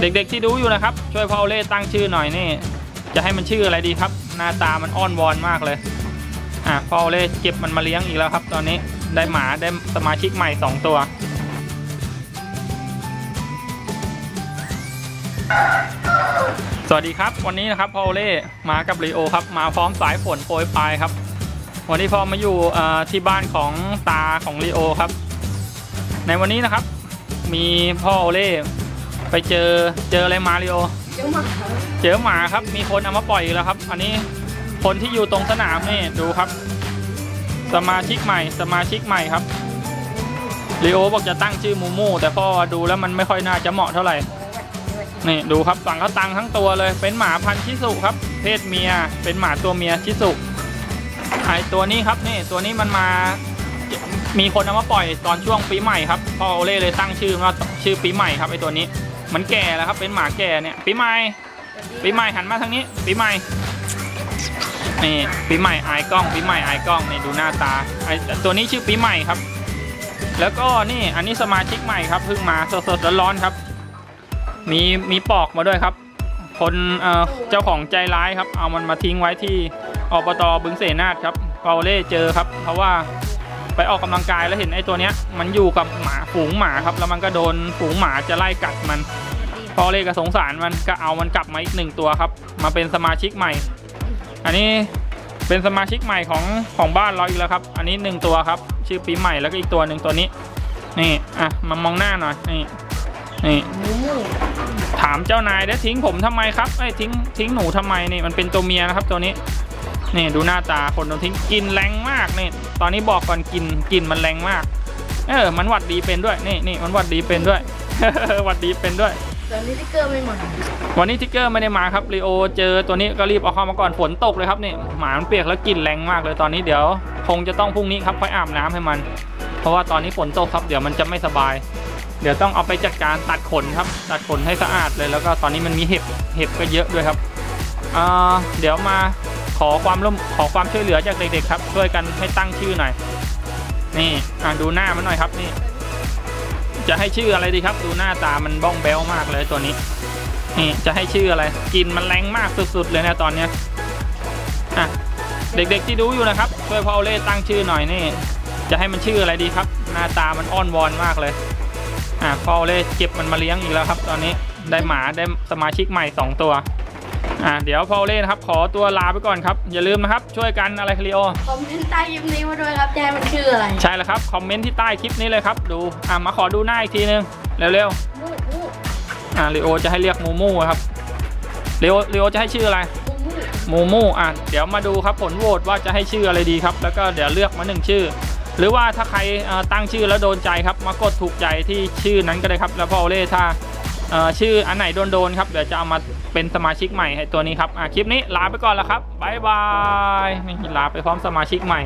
เด็กๆที่ดูอยู่นะครับ ช่วยพ่อเล่ตั้งชื่อหน่อยนี่ จะให้มันชื่ออะไรดีครับ หน้าตามันอ้อนวอนมากเลยอะพ่อเล่เก็บมันมาเลี้ยงอีกแล้วครับ ตอนนี้ได้หมาได้สมาชิกใหม่สองตัวสวัสดีครับ วันนี้นะครับพ่อเล่มากับลีโอครับ มาพร้อมสายฝนโปรยปลายครับ วันนี้พ่อมาอยู่ที่บ้านของตาของลีโอครับ ในวันนี้นะครับ มีพ่อโอเล่ ไปเจอเจออะไรมาลีโอเจ้าหมาเจอหมาครับ มีคนเอามาปล่อยอีกแล้วครับ อันนี้คนที่อยู่ตรงสนามนี่ดูครับ สมาชิกใหม่สมาชิกใหม่ครับลีโอบอกจะตั้งชื่อมูมูแต่พ่อดูแล้วมันไม่ค่อยน่าจะเหมาะเท่าไหร่ นี่ดูครับสั่งเขาตังทั้งตัวเลย เป็นหมาพันธุ์ชิสุครับ เพศเมีย เป็นหมาตัวเมียชิสุไอตัวนี้ครับนี่ตัวนี้มันมา มีคนเอามาปล่อยตอนช่วงปีใหม่ครับพ่อโอเล่เลยตั้งชื่อว่าชื่อปีใหม่ครับไอตัวนี้ มันแก่แล้วครับเป็นหมาแก่เนี่ยปีใหม่ปีใหม่หันมาทางนี้ปีใหม่นี่ปีใหม่อายกล้องปีใหม่อายกล้องนี่ดูหน้าตาไอตัวนี้ชื่อปีใหม่ครับ แล้วก็นี่อันนี้สมาชิกใหม่ครับเพิ่งมาสดๆร้อนๆครับ มีมีปอกมาด้วยครับ คนเอ่อเจ้าของใจร้ายครับ เอามันมาทิ้งไว้ที่อบตบึงเสนาทครับเปาเล่เจอครับ เพราะว่า ไปออกกำลังกายแล้วเห็นไอ้ตัวเนี้ยมันอยู่กับหมาฝูงหมาครับ แล้วมันก็โดนฝูงหมาจะไล่กัดมันเปาเลก็สงสารมันก็เอามันกลับมาอีกหนึ่งตัวครับ มาเป็นสมาชิกใหม่ อันนี้เป็นสมาชิกใหม่ของของบ้านเราอีกแล้วครับ อันนี้หนึ่งตัวครับ ชื่อปีใหม่แล้วก็อีกตัวหนึ่งตัวนี้ นี่อะมามองหน้าหน่อยนี่นี่ถามเจ้านายได้ทิ้งผมทำไมครับไอ้ทิ้งทิ้งหนูทำไมนี่มันเป็นตัวเมียนะครับตัวนี้ นี่ดูหน้าตาคนโดนทิ้งกลินแรงมากนี่ตอนนี้บอกก่อนกลินกลินมันแรงมาก เออมันหวัดดีเป็นด้วยนี่นี่มันหวัดดีเป็นด้วยหวัดดีเป็นด้วยตอนนี้ที่เกอร์ไม่มาวันนี้ทิกเกอร์ไม่ได้มาครับลีโอเจอตัวนี้ก็รีบเอาเข้ามาก่อนฝนตกเลยครับนี่หมามันเปียกแล้วกลิ่นแรงมากเลยตอนนี้เดี๋ยว คงจะต้องพรุ่งนี้ครับค่อยอาบน้ำให้มัน เพราะว่าตอนนี้ฝนตกครับเดี๋ยวมันจะไม่สบาย เดี๋ยวต้องเอาไปจัดการตัดขนครับ ตัดขนให้สะอาดเลยแล้วก็ตอนนี้มันมีเห็บเห็บก็เยอะด้วยครับอ่าเดี๋ยวมา ขอความร่วมขอความช่วยเหลือจากเด็กๆ ครับช่วยกันให้ตั้งชื่อหน่อย นี่อ่าดูหน้ามันหน่อยครับนี่ จะให้ชื่ออะไรดีครับ ดูหน้าตามันบ้องแบวมากเลยตัวนี้ นี่จะให้ชื่ออะไร กินมันแรงมากสุดๆเลยนะตอนเนี้ยอะเด็กๆที่ดูอยู่นะครับช่วยพ่อเล่ตั้งชื่อหน่อยนี่ จะให้มันชื่ออะไรดีครับ หน้าตามันอ้อนวอนมากเลยอะพ่อโอเล่เก็บมันมาเลี้ยงอีกแล้วครับ ตอนนี้ได้หมาได้สมาชิกใหม่สองตัว อะเดี๋ยวพ่อโอเล่นะครับ ขอตัวลาไปก่อนครับ อย่าลืมนะครับ ช่วยกันอะไรคลีโอ คอมเมนต์ใต้คลิปนี้มาด้วยครับแจ้มันชื่ออะไรใช่แล้วครับ คอมเมนต์ที่ใต้คลิปนี้เลยครับ ดู อะมาขอดูหน้าอีกทีนึง เร็วหมูหมูๆ อะลีโอจะให้เรียกมูมูครับลีโอลีโอจะให้ชื่ออะไรหมูหมูมูมูอะเดี๋ยวมาดูครับผลโหวตว่าจะให้ชื่ออะไรดีครับ แล้วก็เดี๋ยวเลือกมาหนึ่งชื่อ หรือว่าถ้าใครเอ่อตั้งชื่อแล้วโดนใจครับ มากดถูกใจที่ชื่อนั้นก็ได้ครับ แล้วพ่อโอเล่ถ้าเอ่อ ชื่ออันไหนโดนๆครับ เดี๋ยวจะเอามาเป็นสมาชิกใหม่ให้ตัวนี้ครับอะคลิปนี้ลาไปก่อนแล้วครับบายบายนี่ลาไปพร้อมสมาชิกใหม่